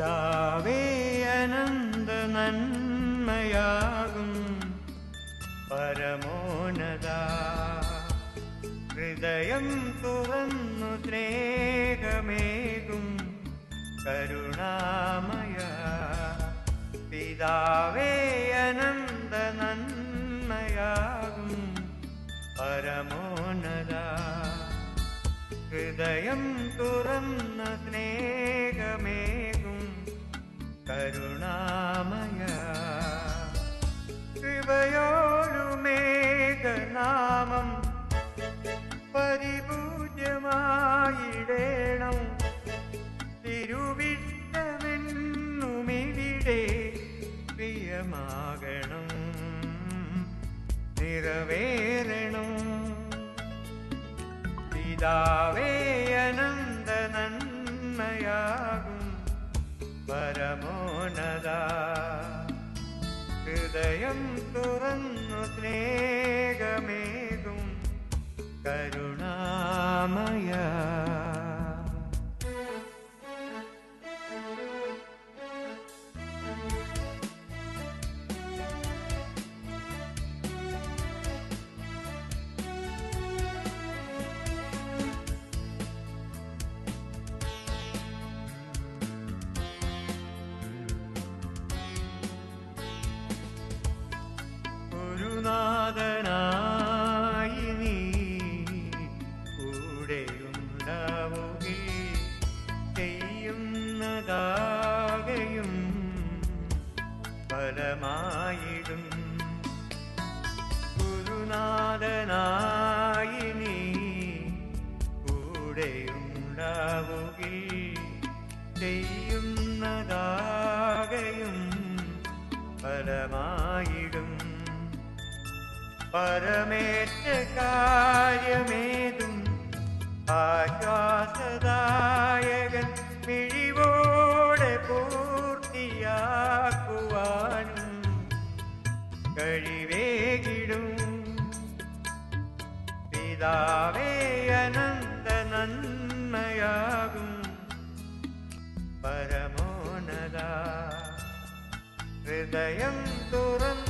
പിതാവേ അനന്ത നന്മയാകും. പരമോനത ഹൃദയം തുറന്നു ത്രേകമേകും കരുണാമയ പിതാവേ അനന്ത നന്മയാകും. പരമോനത ഹൃദയം തുറന്നു സ്നേഹമേകും കരുണാമയ. കൃപയോടുമേഘനാമം പരിപൂജ്യമായിടേണം. തിരുവിഷ്ടമെന്നുമിവിടെ പ്രിയമാകണം. നിറവേറണം. പിതാവേ അനന്ത നന്മയാകും. പരമോന്നത ഹൃദയം തുറന്നു ഗുരുനാഥനായി നീ കൂടെയുണ്ടാവുകി. ചെയ്യുന്നതാകയും ഫലമായിടും. ഗുരുനാഥനായി നീ കൂടെയുണ്ടാവുകി. ചെയ്യുന്നതാകയും ഫലമായിടും. പരമേറ്റ കാര്യമേതും ആശ്വാസദായകൻ മിഴിവോടെ പൂർത്തിയാക്കുവാനും കഴിവേകിടും. പിതാവേ അനന്ത നന്മയാകും. പരമോന്നത ഹൃദയം തുറന്നു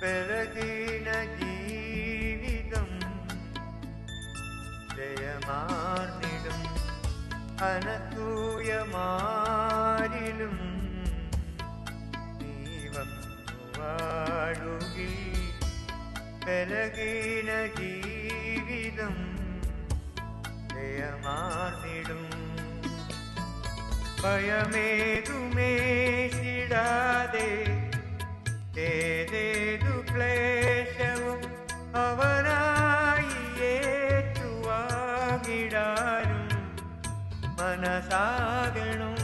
ബലഹീന ജീവിതം ജയമാർന്നിടും അനസൂയമാരിലും നീ വന്നു വാഴുകി ബലഹീന ജീവിതം ജയമാർന്നിടും. ഭയമേതുമേശിടാതെ ഏതേതു ക്ലേശവും അവനായി ഏറ്റുവാങ്ങിടാനും മനസാകണം.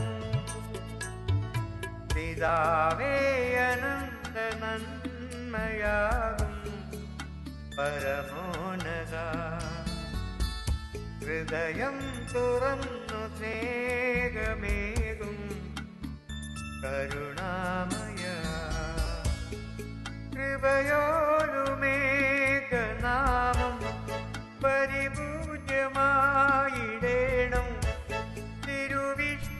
പിതാവേ നന്മയാകും പരമോനത ഹൃദയം തുറന്നു സ്നേഹമേകും കരുണാമയ കൃപയോടുമേഘനാമം പരിപൂജ്യമായിടേണം. തിരുവിഷ്ടമെന്നുമിവിടെ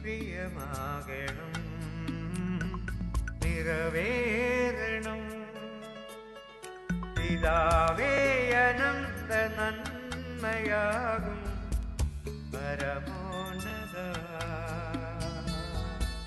പ്രിയമാകണം. നിറവേറണം. പിതാവേ അനന്ത നന്മയാകും പരമോ